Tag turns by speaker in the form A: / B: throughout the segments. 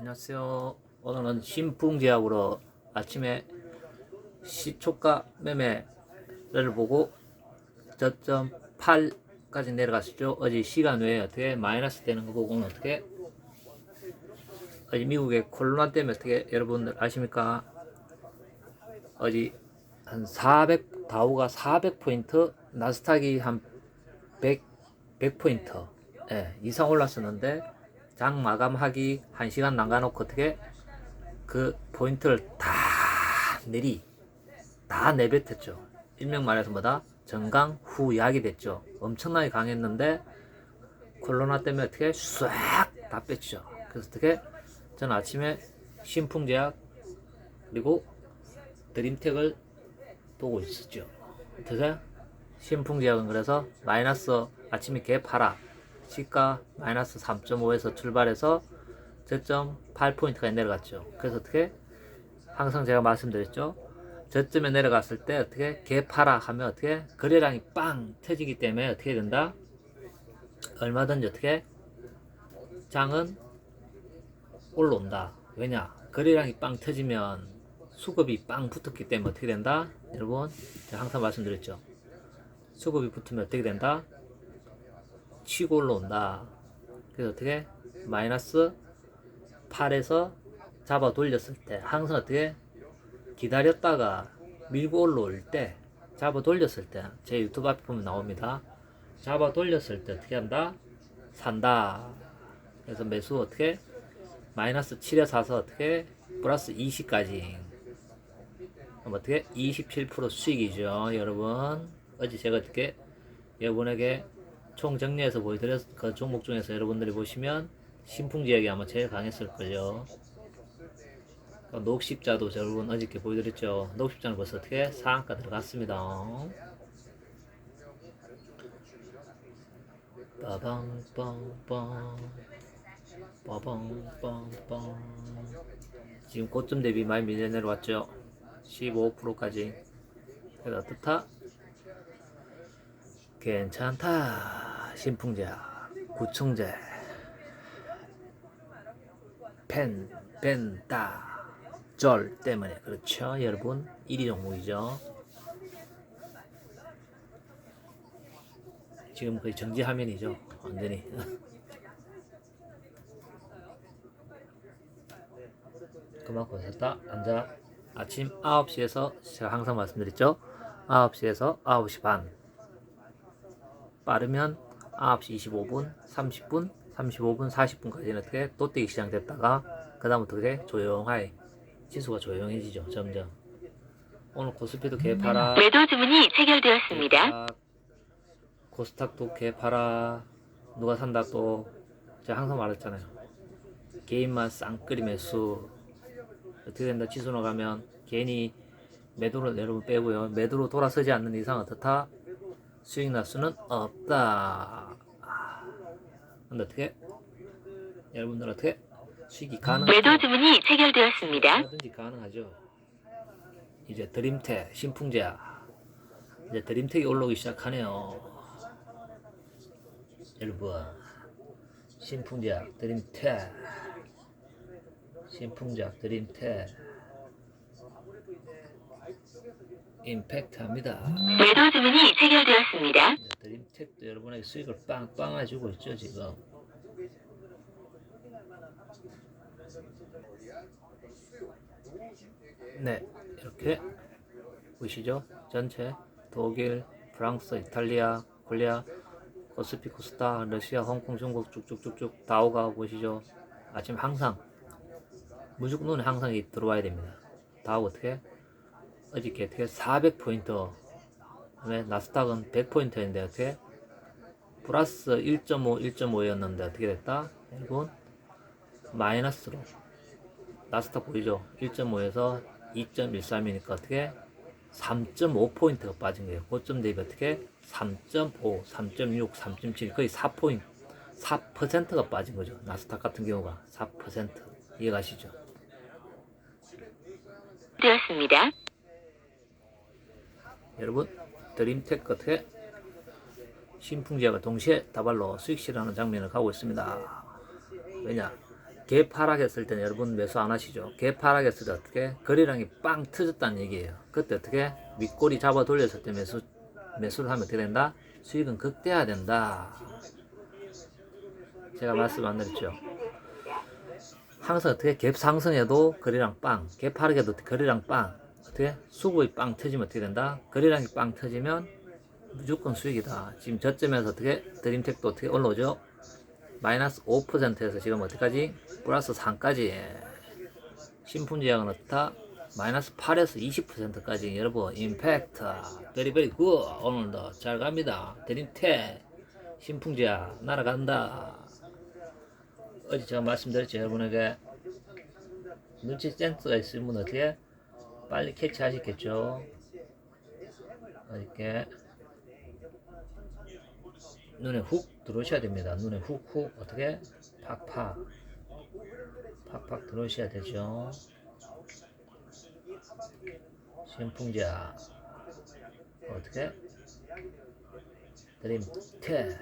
A: 안녕하세요. 오늘은 신풍제약으로 아침에 시초가 매매를 보고 저점 8까지 내려갔었죠. 어제 시간 외에 어떻게 마이너스 되는 거 보고는 어떻게 어제 미국의 코로나 때문에 어떻게 여러분들 아십니까? 어제 한 400, 다우가 400포인트, 나스닥이 한 100, 100포인트 예, 이상 올랐었는데 장 마감하기 1시간 남겨놓고 어떻게 그 포인트를 다 내리 다 내뱉었죠. 일명 말해서 뭐다? 정강 후약이 됐죠. 엄청나게 강했는데 코로나 때문에 어떻게 싹다 뺐죠. 그래서 어떻게 저는 아침에 신풍제약 그리고 드림텍을 보고 있었죠. 어떻게? 신풍제약은 그래서 마이너스 아침에 개 팔아 시가 마이너스 3.5에서 출발해서 저점 8포인트가 내려갔죠. 그래서 어떻게 항상 제가 말씀드렸죠. 저점에 내려갔을 때 어떻게 개 팔아 하면 어떻게 거래량이 빵 터지기 때문에 어떻게 된다? 얼마든지 어떻게 장은 올라온다. 왜냐? 거래량이 빵 터지면 수급이 빵 붙었기 때문에 어떻게 된다? 여러분, 제가 항상 말씀드렸죠. 수급이 붙으면 어떻게 된다? 치고 올라온다. 그래서 어떻게? 마이너스 8에서 잡아 돌렸을 때, 항상 어떻게? 기다렸다가 밀고 올라올 때, 잡아 돌렸을 때, 제 유튜브 앞에 보면 나옵니다. 잡아 돌렸을 때 어떻게 한다? 산다. 그래서 매수 어떻게? 마이너스 7에 사서 어떻게? 플러스 20까지. 그럼 어떻게? 27% 수익이죠, 여러분. 어제 제가 어떻게 여러분에게 총 정리해서 보여드렸 그 종목 중에서 여러분들이 보시면 신풍 지역이 아마 제일 강했을걸요. 그 녹십자도 저 여러분 어저께 보여드렸죠. 녹십자는 벌써 어떻게 상한가 들어갔습니다. 빠방빵빵 빠방빵빵 지금 고점 대비 많이 밀려 내려왔죠. 15%까지. 그래서 어떻다? 괜찮다. 신풍제약, 구청제, 펜, 펜다, 절 때문에 그렇죠, 여러분. 1위 종목이죠. 지금 거의 정지 화면이죠, 완전히. 그만큼 섰다 앉아 아침 9시에서 제가 항상 말씀드렸죠 9시에서 9시 반 빠르면 9시 25분 30분 35분 40분까지는 어떻게 또떼기 시작됐다가 그 다음부터 어떻게 조용하게 지수가 조용해지죠 점점. 오늘 코스피도 개파라.
B: 매도 주문이 체결되었습니다.
A: 코스닥도 개파라. 누가 산다 또. 제가 항상 말했잖아요. 개인만 쌍끌이 매수. 어떻게 된다 지수 나가면. 괜히 매도를 여러분 빼고요. 매도로 돌아서지 않는 이상 어떻다 수익 날 수는 없다 근데 어떻게 여러분들 어떻게 수익이 가능하죠
B: 매도 주문이 체결되었습니다.
A: 얼마든지 가능하죠. 이제 드림텍, 신풍제야. 이제 드림텍이 올라오기 시작하네요. 여러분, 신풍제약, 드림텍, 신풍제약, 드림텍, 임팩트합니다.
B: 매도 주문이 체결되었습니다.
A: 드림텍도 여러분에게 수익을 빵빵 해주고 있죠 지금. 네, 이렇게 보시죠. 전체 독일, 프랑스, 이탈리아, 콜리아, 코스피, 코스타, 러시아, 홍콩, 중국 쭉쭉쭉쭉 다 오가 보시죠. 아침 항상 무조건 항상 이 들어와야 됩니다. 다오 어떻게? 어저께 어떻게 400포인트 그다음에 나스닥은 100포인트인데 어떻게 플러스 1.5, 1.5였는데 어떻게 됐다? 여러분 마이너스로 나스닥 보이죠? 1.5에서 2.13이니까 어떻게 3.5포인트가 빠진 거예요. 고점 대비 어떻게 3.5, 3.6, 3.7 거의 4포인트 4%가 빠진 거죠. 나스닥 같은 경우가 4% 이해가시죠?
B: 되었습니다.
A: 여러분 드림텍 끝에 신풍제가 동시에 다발로 수익 실현하는 장면을 가고 있습니다. 왜냐 개파락했을 때는 여러분 매수 안 하시죠. 개파락했을 때 어떻게 거래량이 빵 터졌다는 얘기예요. 그때 어떻게 윗꼬리 잡아 돌렸을 때 매수 매수를 하면 어떻게 된다? 수익은 극대화 된다. 제가 말씀 안 드렸죠. 항상 어떻게 갭 상승해도 거래량 빵, 갭 하락해도 거래량 빵, 어떻게 수급이 빵 터지면 어떻게 된다? 거래량이 빵 터지면 무조건 수익이다. 지금 저점에서 어떻게 드림텍도 어떻게 올라오죠? 마이너스 5%에서 지금 어디까지? 플러스 3까지. 신품제약은 어떻다? 마이너스 8에서 20%까지 여러분 임팩트 베리베리 굿 오늘도 잘 갑니다 드림텍 신풍제약 날아간다 어제 제가 말씀드렸죠 여러분에게 눈치 센스가 있으면 어떻게 빨리 캐치하시겠죠? 이렇게. 눈에 훅 들어오셔야 됩니다. 눈에 훅훅. 어떻게? 팍팍. 팍팍 들어오셔야 되죠. 신풍자. 어떻게? 드림텍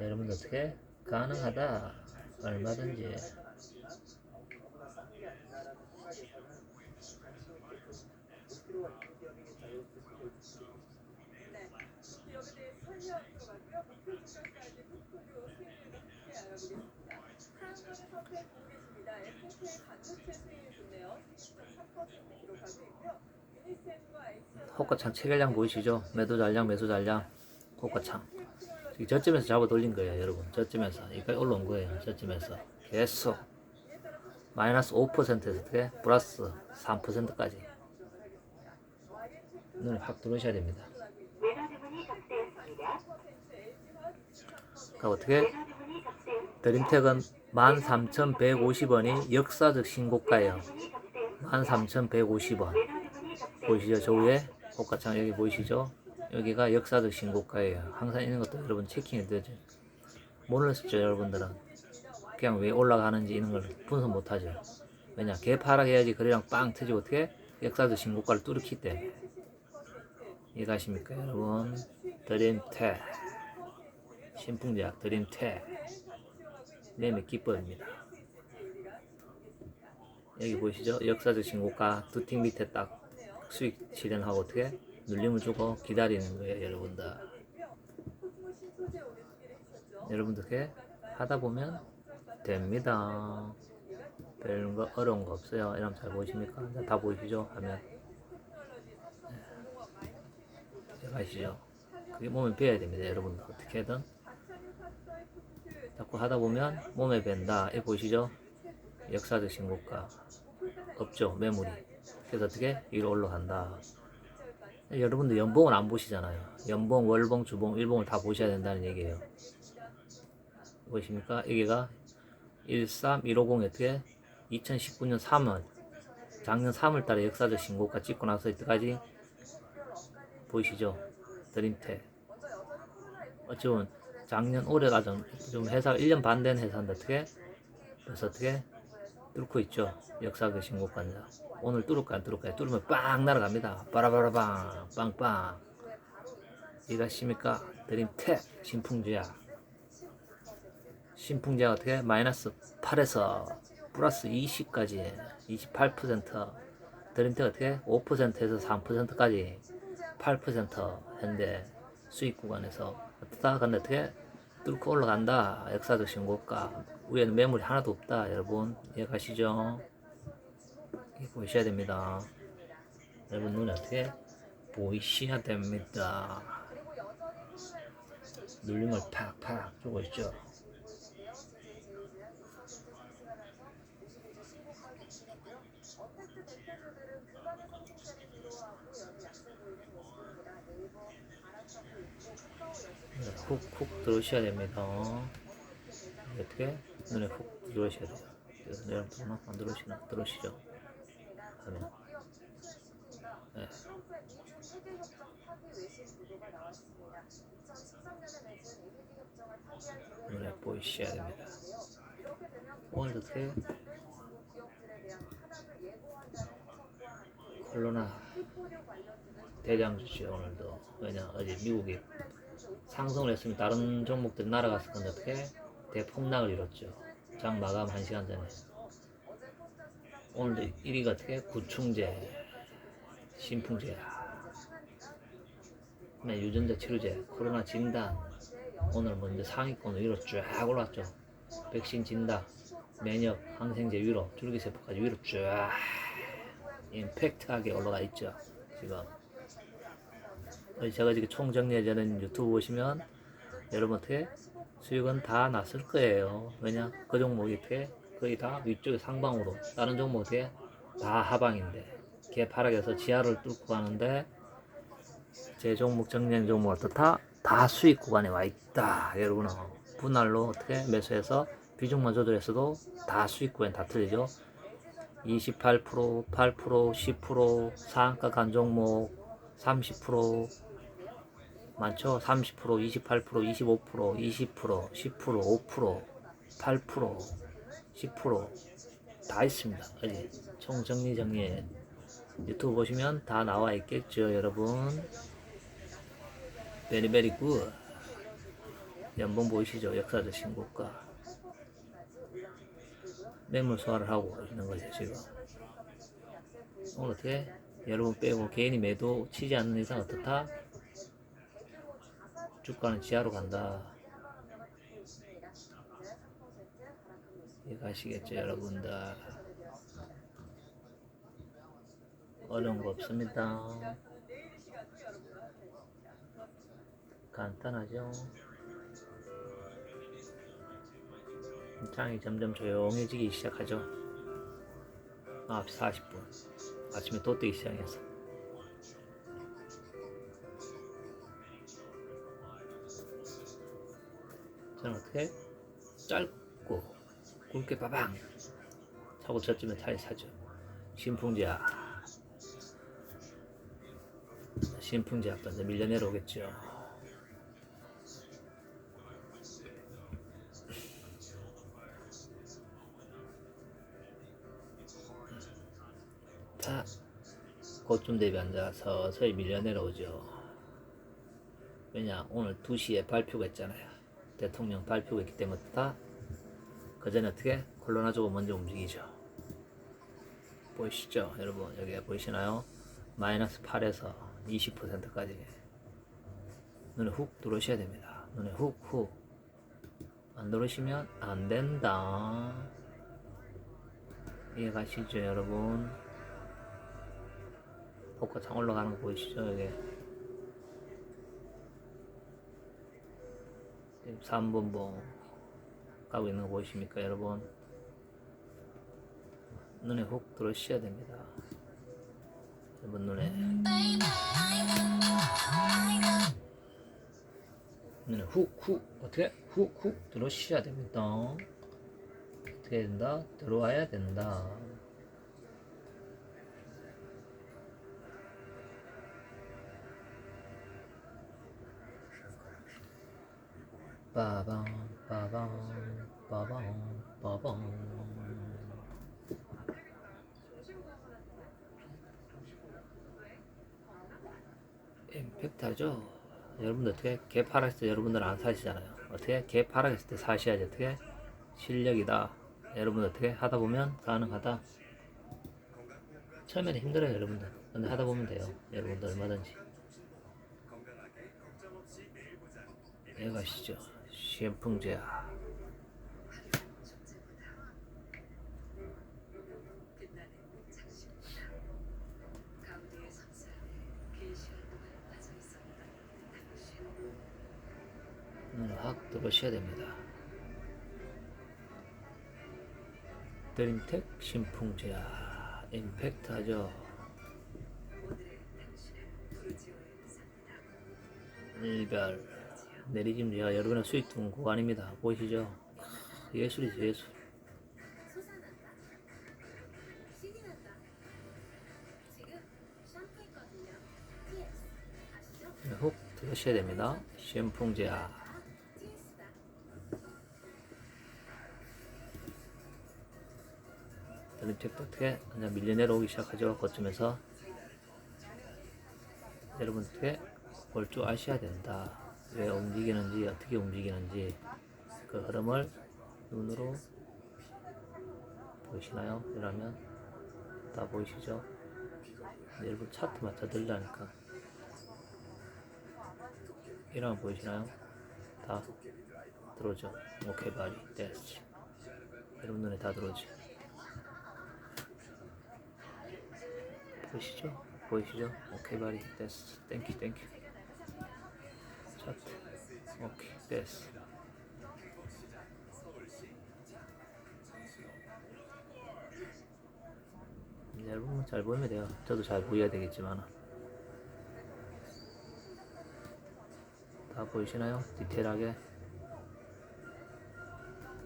A: 여러분들 어떻게? 가능하다 얼마든지
C: 기업에 대해 설명 들어가고요. 목표 주가까지 포트폴리오 수익률과 함께 알아보겠습니다. 하한번에 선택 보고 계십니다. S&P의 반도체 수익률 좋네요. 16.3% 기록하고 있고요. 유니센과 엑셀
A: 호가창 체결량 보이시죠? 매도 잔량 매수 잔량 호가창 저점에서 잡아 돌린 거예요 여러분. 저점에서. 여기까지 올라온 거예요 저점에서. 계속. 마이너스 5%에서 어떻게? 플러스 3%까지. 눈에 확 들어오셔야 됩니다. 그러니까 어떻게? 드림텍은 13,150원이 역사적 신고가예요. 13,150원. 보이시죠? 저 위에? 호가창 여기 보이시죠? 여기가 역사적 신고가예요. 항상 있는 것도 여러분 체킹해 되죠. 모르셨죠, 여러분들은? 그냥 왜 올라가는지 이런 걸 분석 못 하죠. 왜냐, 개파락해야지 거래량 빵 터지고 어떻게 역사적 신고가를 뚫기 때문에. 이해가십니까, 여러분? 드림텍. 신풍제약 드림텍. 매매 기법입니다. 여기 보이시죠? 역사적 신고가 두 팀 밑에 딱 수익 실현하고 어떻게 눌림을 주고 기다리는 거예요, 여러분들.
C: 코스모 신소재 오늘 소개를 해주셨죠.
A: 여러분들 게 하다 보면 됩니다. 별거 어려운 거 없어요. 여러분 잘 보이십니까? 다 보이시죠? 하면 네. 아시죠? 그게 몸에 배야 됩니다, 여러분들 어떻게든 자꾸 하다 보면 몸에 밴다. 이 보이시죠? 역사적 신고가 없죠, 매물이. 그래서 어떻게 위로 올라간다. 여러분들 연봉을 안 보시잖아요. 연봉, 월봉, 주봉, 일봉을 다 보셔야 된다는 얘기예요. 보이십니까? 여기가 13150 어떻게 2019년 3월 작년 3월 달에 역사적 신고가 찍고 나서 이때까지 보이시죠? 드림텍 어쩌면 작년 올해가 좀, 좀 회사가 1년 반 된 회사인데 어떻게 그래서 어떻게 뚫고 있죠? 역사적 신고가입니다. 오늘 뚫을까 안 뚫을까요? 뚫으면 빵 날아갑니다. 빠라바라방 빵빵 이가 십니까? 드림텍 신풍제약 신풍제약 어떻게 마이너스 8에서 플러스 20까지 28% 드림텍 어떻게 5%에서 3%까지 8% 현재 수익 구간에서 어떻다 근데 어떻게 뚫고 올라간다. 역사적 신고가. 위에는 매물이 하나도 없다 여러분. 이해가시죠? 보셔야 됩니다. 여러분 눈에 어떻게 보이셔야 됩니다. 눌림을 팍팍 주고 있죠 네, 훅훅 들어오셔야 됩니다. 어떻게 눈에 훅 들어오셔야 돼요. 그래서 들어나 안 들어오시나 들어오시죠. 하면 네. 눈에 보이셔야 됩니다. 오늘 어떻게 콜로나 대장주죠 오늘도 왜냐 어제 미국이 상승을 했으면 다른 종목들이 날아갔을 건데 어떻게 대폭락을 이뤘죠. 장 마감 1시간 전에. 오늘도 1위가 어떻게 구충제, 신풍제, 네, 유전자 치료제, 코로나 진단. 오늘 먼저 상위권 위로 쫙 올랐죠. 백신 진단, 면역, 항생제 위로, 줄기세포까지 위로 쫙 임팩트하게 올라가 있죠. 지금. 어, 제가 지금 총 정리해주는 유튜브 보시면 여러분 어떻게 수익은 다 났을 거예요. 왜냐? 그 종목이 어떻게 거의 다 위쪽에 상방으로 다른 종목 어떻게 다 하방인데 개파락에서 지하를 뚫고 가는데 제 종목 정량 종목 어떻다? 다 수익 구간에 와 있다. 여러분은 분할로 어떻게 매수해서 비중만 조절했어도 다 수익 구간 다 틀리죠. 28%, 8%, 10%, 상한가 간 종목 30% 많죠? 30%, 28%, 25%, 20%, 10%, 5%, 8%, 10%다 있습니다. 어디 총 정리 정리해 유튜브 보시면 다 나와 있겠죠, 여러분. 베리베리 굿. 연봉 보이시죠? 역사적 신고가. 매물 소화를 하고 있는 거죠, 지금. 오늘 어떻게 여러분 빼고 개인이 매도 치지 않는 이상 어떻다? 주가는 지하로 간다. 이해가시겠죠, 여러분들? 어려운 거 없습니다. 간단하죠? 장이 점점 조용해지기 시작하죠. 9시 40분. 아침에 또 뜨기 시작해서. 어떻게 짧고 굵게 빠방 차고 저쯤에 타이 사죠. 신풍제약. 신풍제약도 이제 밀려 내려오겠죠. 자, 고점 대비 앉아 서서히 밀려 내려오죠. 왜냐, 오늘 2시에 발표가 있잖아요. 대통령 발표가 있기 때문에 다 그전에 어떻게 콜로나주가 먼저 움직이죠. 보이시죠, 여러분? 여기 보이시나요? 마이너스 8에서 20%까지 눈에 훅 들어오셔야 됩니다. 눈에 훅 훅. 안 들어오시면 안 된다. 이해 가시죠, 여러분? 복화창 올라가는 거 보이시죠, 여기? 3번봉 가고 있는 거 보이십니까, 여러분? 눈에 훅 들어오셔야 됩니다. 여러분 눈에 눈에 훅훅 어떻게 훅훅 들어오셔야 됩니다. 어떻게 된다? 들어와야 된다. 빠방 빠방 빠방 빠방 임팩트하죠? 여러분들 어떻게 개 팔았을 때 여러분들 안 사시잖아요. 어떻게 개 팔았을 때 사셔야지. 어떻게? 실력이다. 여러분들 어떻게? 하다 보면 가능하다. 처음에는 힘들어요 여러분들. 근데 하다 보면 돼요. 여러분들 얼마든지. 이해가시죠 신풍제야. 눈을 확 뜨보셔야 됩니다. 드림텍 신풍제야. 임팩트하죠? 일별 내리짐 제가 여러분의 수익 등 구간입니다. 보이시죠? 크, 예술이죠 예술? 네, 훅 들으셔야 됩니다.
D: TS다.
A: 드림텍도 어떻게 그냥 밀려 내려오기 시작하죠? 거점에서. 여러분 어떻게 볼 줄 아셔야 된다 왜 움직이는지 어떻게 움직이는지 그 흐름을 눈으로 보이시나요? 이러면 다 보이시죠? 일부 차트 맞춰 들라니까 이러면 보이시나요? 다 들어오죠? 오케이 바리 됐지 여러분 눈에 다 들어오죠? 보이시죠? 보이시죠? 오케이 바리 됐어 땡큐 땡큐 차트 오케이 됐어. 여러분 잘 보이면 돼요. 저도 잘 보여야 되겠지만. 다 보이시나요? 디테일하게?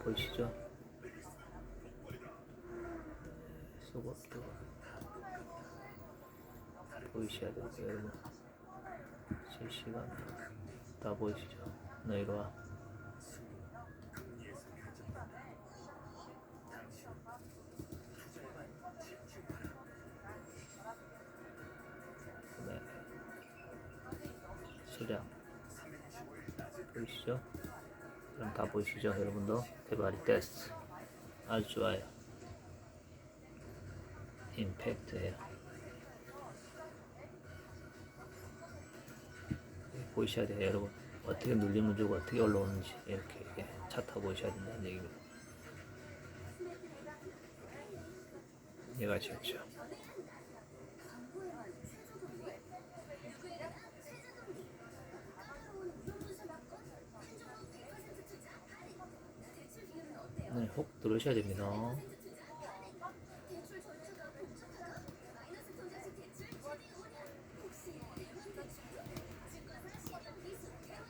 A: 보이시죠? 수고도 보이셔야 되고요. 여러분 실시간 다 보이시죠? 너 이리 와 네. 수량 보이시죠? 그럼 다 보이시죠 여러분도 대발이 테스트 아주 좋아요 임팩트해요 보이셔야 돼요 여러분 어떻게 눌리면 주고 어떻게 올라오는지 이렇게 이렇게 차 타고 보이셔야 된다는 얘기입니다 이해가셨죠?
D: 광고에만 세조동리? 누구에다 세조동리? 까다로운 무용분수 막건 한정으로 100% 투자 할인 대출 비율은 어때요?
A: 네, 혹 들으셔야 됩니다
D: 100% 투자 할인 대출 절차가 복잡하다 마이너스 통장식 대출 최대 5년 혹시 내용기가 중요? 증권사 신용 기술 대환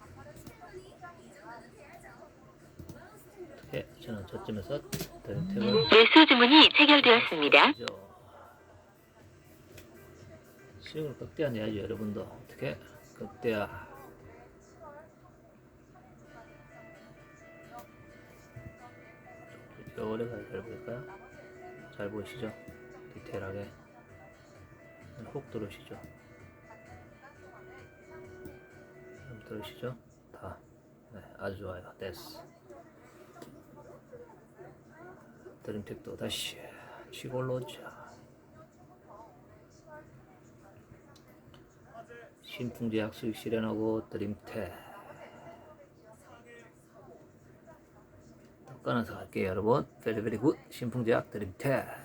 D: 할인 스테파니 이 정도는 돼야죠 와우 스탠드
A: 예, 저는 저쯤에서 대택을
B: 매수 주문이 체결되었습니다.
A: 수익을 극대화 내야죠 여러분도 어떻게 극대화 오래 가잘 볼까요? 잘 보이시죠? 디테일하게 훅 들어오시죠? 좀 들으시죠? 다 네, 아주 좋아요 됐어 드림텍도 다시 치고 올라오자. 신풍제 약 수익 실현하고 드림텍 또 끊어서 갈게요 여러분. 베리베리 굿 신풍제약 드림텍